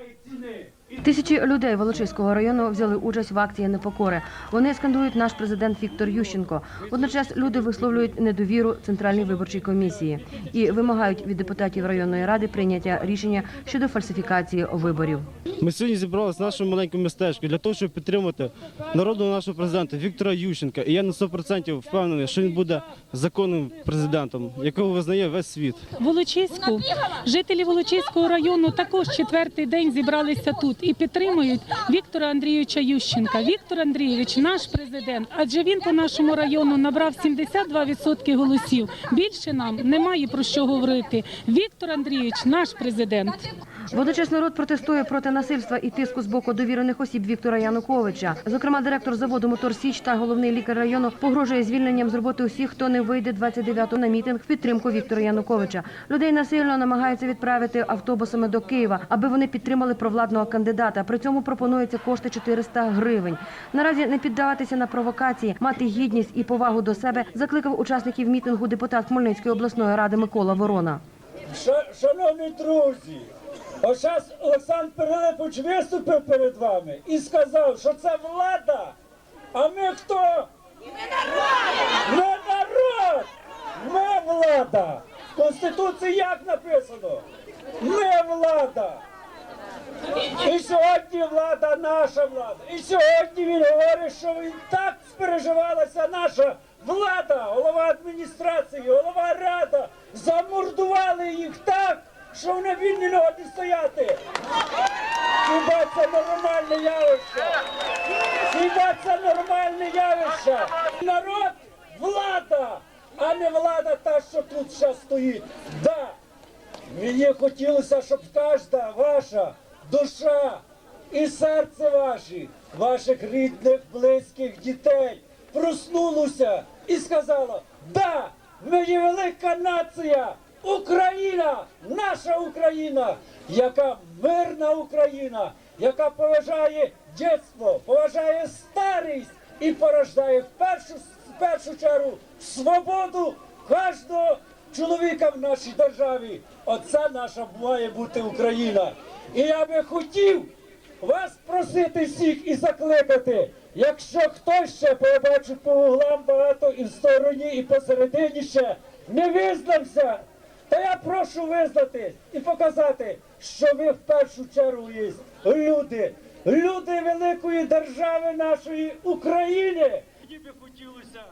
Haiti, né? Тисячі людей Волочиського району взяли участь в акції непокори. Вони скандують наш президент Віктор Ющенко. Водночас люди висловлюють недовіру центральній виборчій комісії і вимагають від депутатів районної ради прийняття рішення щодо фальсифікації виборів. Ми сьогодні зібралися в нашому маленькому містечку для того, щоб підтримати народного нашого президента Віктора Ющенка. І я на 100% впевнений, що він буде законним президентом, якого визнає весь світ. Волочиську. Жителі Волочиського району також четвертий день зібралися тут і підтримують Віктора Андрійовича Ющенка. Віктор Андрійович, наш президент, адже він по нашому району набрав 72% голосів. Більше нам немає про що говорити. Віктор Андрійович, наш президент. Водночас народ протестує проти насильства і тиску з боку довірених осіб Віктора Януковича. Зокрема, директор заводу Мотор Січ та головний лікар району погрожує звільненням з роботи усіх, хто не вийде 29-го на мітинг в підтримку Віктора Януковича. Людей насильно намагаються відправити автобусами до Києва, аби вони підтримали провладного кандидата. При цьому пропонується кошти 400 гривень. Наразі не піддаватися на провокації, мати гідність і повагу до себе закликав учасників мітингу депутат Хмельницької обласної ради Микола Ворона. Шановні друзі, ось зараз Олександр Пилипович виступив перед вами і сказав, що це влада, а ми хто? Ми народ! Ми влада! В Конституції як написано? Ми влада! І сьогодні влада наша влада. І сьогодні він говорить, що він так спереживалася наша влада, голова адміністрації, голова рада. Замордували їх так, що вони вільні не стояти. Хіба це нормальне явище? Хіба це нормальне явище? Народ влада, а не влада та, що тут зараз стоїть. Да, Мені хотілося, щоб кожна ваша душа і серце ваші, ваших рідних, близьких дітей проснулося і сказала, да, ми є велика нація, Україна, наша Україна, яка мирна Україна, яка поважає дитинство, поважає старість і порождає в першу, в першу чергу свободу кожного чоловіка в нашій державі. Оце наша має бути Україна. І я би хотів вас просити всіх і закликати, якщо хтось ще побачив по углам багато і в стороні, і посередині ще не визнався, то я прошу визнати і показати, що ви в першу чергу є люди, люди великої держави нашої України. Мені би хотілося